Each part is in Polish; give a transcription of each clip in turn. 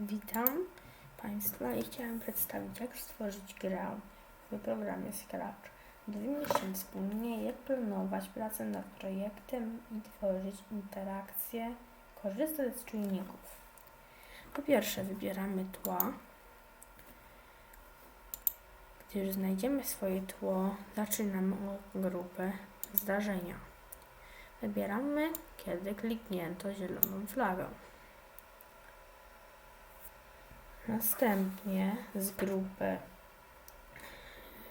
Witam Państwa i chciałem przedstawić, jak stworzyć grę w programie Scratch. Dowiemy się wspólnie, jak planować pracę nad projektem i tworzyć interakcje, korzystać z czujników. Po pierwsze, wybieramy tła. Gdy już znajdziemy swoje tło, zaczynamy od grupy zdarzenia. Wybieramy, kiedy kliknięto zieloną flagę. Następnie z grupy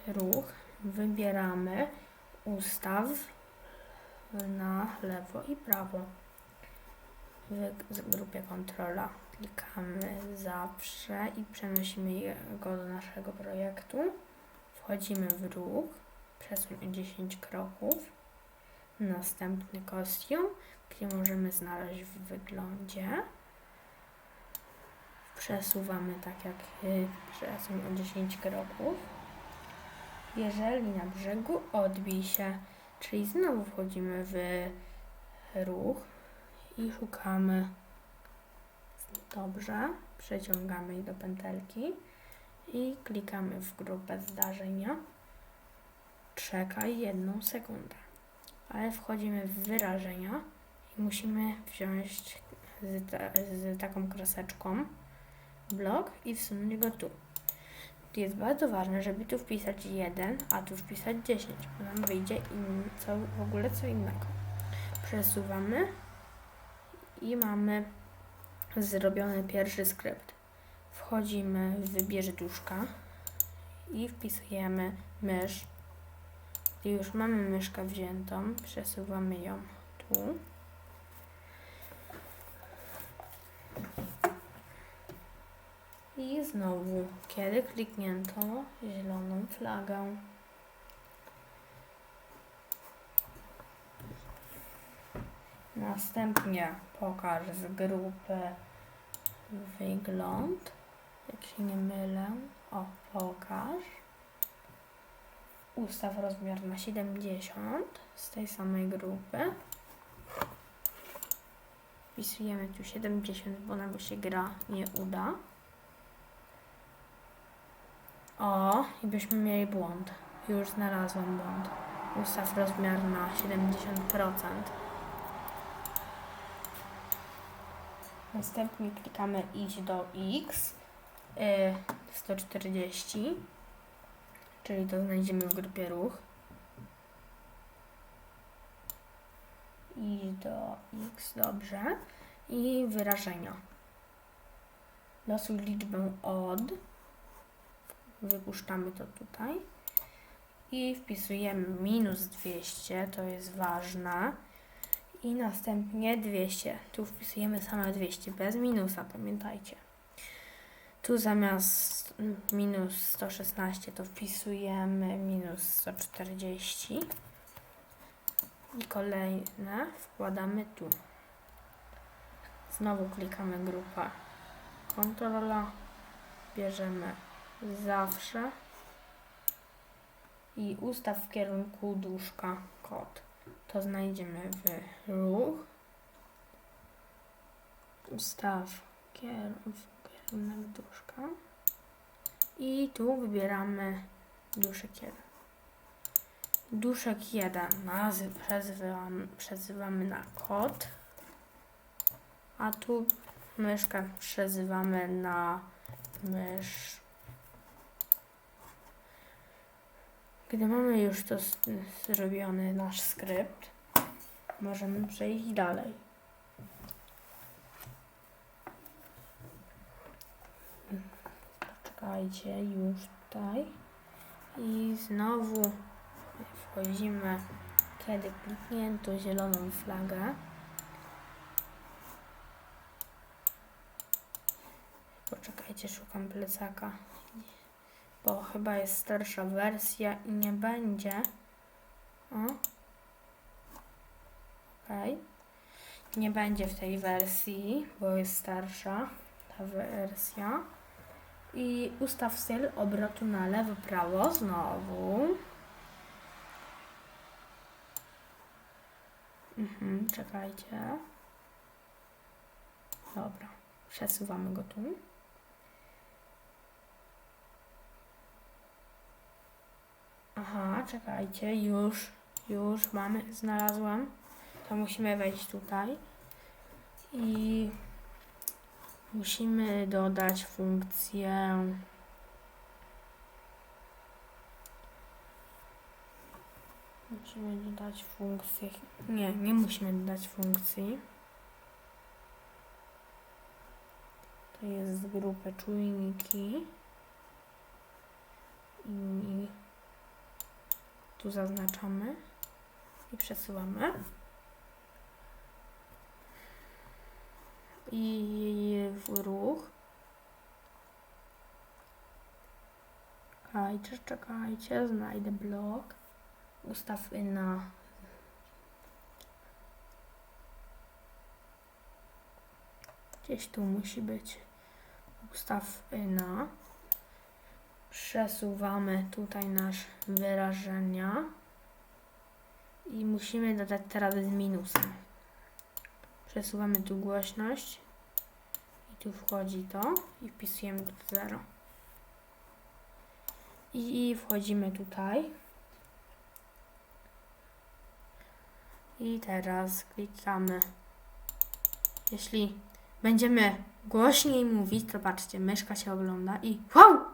ruch wybieramy ustaw na lewo i prawo. W grupie kontrola klikamy zawsze i przenosimy go do naszego projektu. Wchodzimy w ruch, przesuń o 10 kroków. Następny kostium, gdzie możemy znaleźć w wyglądzie przesuwamy tak jak y, przesuń o 10 kroków. Jeżeli na brzegu odbij się, czyli znowu wchodzimy w ruch i szukamy dobrze, przeciągamy do pętelki i klikamy w grupę zdarzenia. Czekaj jedną sekundę. Ale wchodzimy w wyrażenia i musimy wziąć z, ta, z taką kreseczką blok i wsunąć go tu. Jest bardzo ważne, żeby tu wpisać 1, a tu wpisać 10, bo nam wyjdzie in, co, w ogóle co innego. Przesuwamy i mamy zrobiony pierwszy skrypt. Wchodzimy w wybierz duszka i wpisujemy mysz. Gdy już mamy myszkę wziętą, przesuwamy ją tu. I znowu, kiedy kliknięto zieloną flagę. Następnie pokaż z grupy wygląd. Jak się nie mylę. O, pokaż. Ustaw rozmiar na 70 z tej samej grupy. Wpisujemy tu 70, bo nam się gra nie uda. O, i byśmy mieli błąd. Już znalazłam błąd. Ustaw rozmiar na 70%. Następnie klikamy idź do X y, 140, czyli to znajdziemy w grupie ruch. Idź do X, dobrze. I wyrażenia. Losuj liczbę od wypuszczamy to tutaj i wpisujemy minus 200, to jest ważne. I następnie 200. Tu wpisujemy same 200 bez minusa, pamiętajcie. Tu zamiast minus 116 to wpisujemy minus 140. I kolejne wkładamy tu. Znowu klikamy grupa kontrola, bierzemy zawsze i ustaw w kierunku duszka kod. To znajdziemy w ruch. Ustaw kierunek duszka. I tu wybieramy duszek 1. Duszek 1 nazyw, przezywamy, przezywamy na kod. A tu myszkę przezywamy na mysz Gdy mamy już to zrobiony nasz skrypt, możemy przejść dalej. Czekajcie, już tutaj. I znowu wchodzimy, kiedy kliknięto zieloną flagę. Poczekajcie, szukam plecaka bo chyba jest starsza wersja i nie będzie. O. Okay. Nie będzie w tej wersji, bo jest starsza ta wersja. I ustaw styl obrotu na lewo, prawo znowu. Mhm, czekajcie. Dobra, przesuwamy go tu. Aha, czekajcie, już, już mamy, znalazłam. To musimy wejść tutaj i musimy dodać funkcję. Musimy dodać funkcję. Nie, nie musimy dodać funkcji. To jest grupę czujniki. I tu zaznaczamy i przesuwamy. I ruch. Czekajcie, czekajcie, znajdę blok. Ustaw na gdzieś tu musi być ustaw na przesuwamy tutaj nasz wyrażenia i musimy dodać teraz z minusem. Przesuwamy tu głośność i tu wchodzi to i wpisujemy tu 0. I wchodzimy tutaj. I teraz klikamy. Jeśli będziemy głośniej mówić, to patrzcie, myszka się ogląda i wow!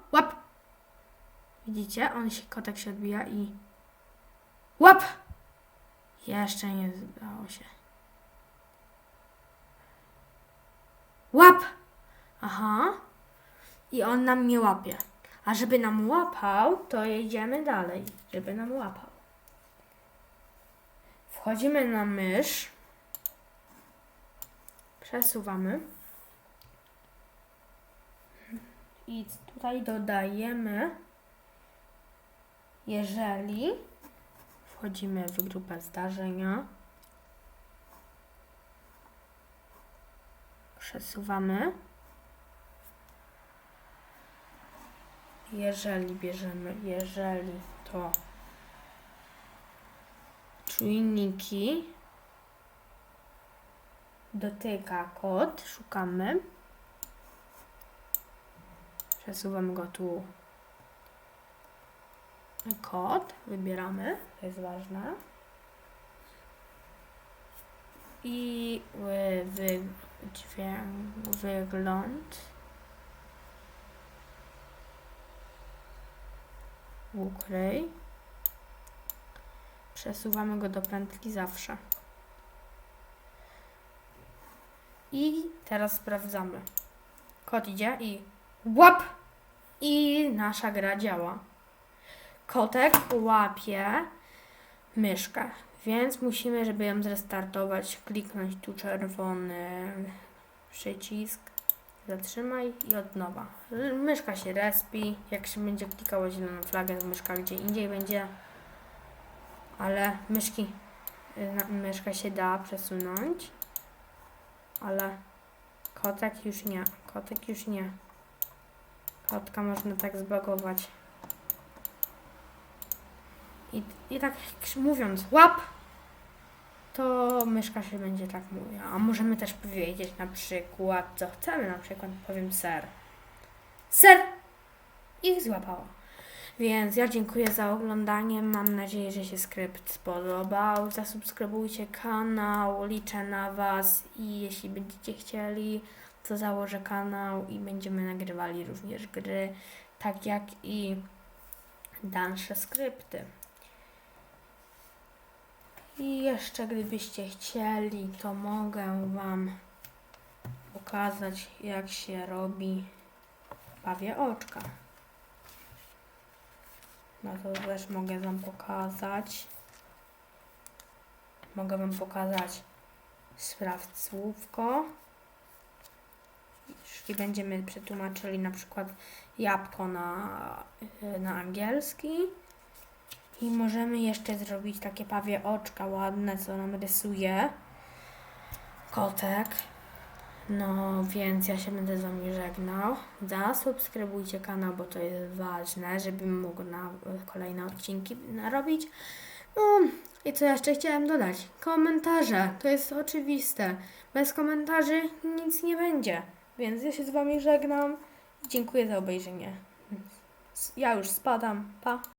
Widzicie? On się, kotek się odbija i łap! Jeszcze nie zdało się. Łap! Aha. I on nam nie łapie. A żeby nam łapał, to jedziemy dalej, żeby nam łapał. Wchodzimy na mysz. Przesuwamy. I tutaj dodajemy, jeżeli wchodzimy w grupę zdarzenia, przesuwamy. Jeżeli bierzemy, jeżeli to czujniki dotyka kod, szukamy. Przesuwamy go tu. Kod, wybieramy, to jest ważne. I wy, dźwięk, wygląd. Ukryj. Przesuwamy go do pętli zawsze. I teraz sprawdzamy. Kod idzie i łap! I nasza gra działa. Kotek łapie myszkę, więc musimy, żeby ją zrestartować, kliknąć tu czerwony przycisk, zatrzymaj i od nowa. Myszka się respi, jak się będzie klikało zieloną flagę, to myszka gdzie indziej będzie, ale myszki, myszka się da przesunąć, ale kotek już nie, kotek już nie. Kotka można tak zbagować. I, I tak mówiąc łap, to myszka się będzie tak mówiła. A możemy też powiedzieć na przykład, co chcemy. Na przykład powiem ser. Ser! I złapała. Więc ja dziękuję za oglądanie. Mam nadzieję, że się skrypt spodobał. Zasubskrybujcie kanał. Liczę na Was. I jeśli będziecie chcieli, to założę kanał i będziemy nagrywali również gry, tak jak i dalsze skrypty. I jeszcze gdybyście chcieli, to mogę Wam pokazać, jak się robi pawie oczka. No to też mogę Wam pokazać. Mogę Wam pokazać sprawdź słówko. Jeśli będziemy przetłumaczyli na przykład jabłko na, na angielski. I możemy jeszcze zrobić takie pawie oczka ładne, co nam rysuje kotek. No więc ja się będę z Wami żegnał. Zasubskrybujcie kanał, bo to jest ważne, żebym mógł na kolejne odcinki narobić. No i co jeszcze chciałem dodać? Komentarze, to jest oczywiste. Bez komentarzy nic nie będzie. Więc ja się z Wami żegnam. Dziękuję za obejrzenie. Ja już spadam. Pa.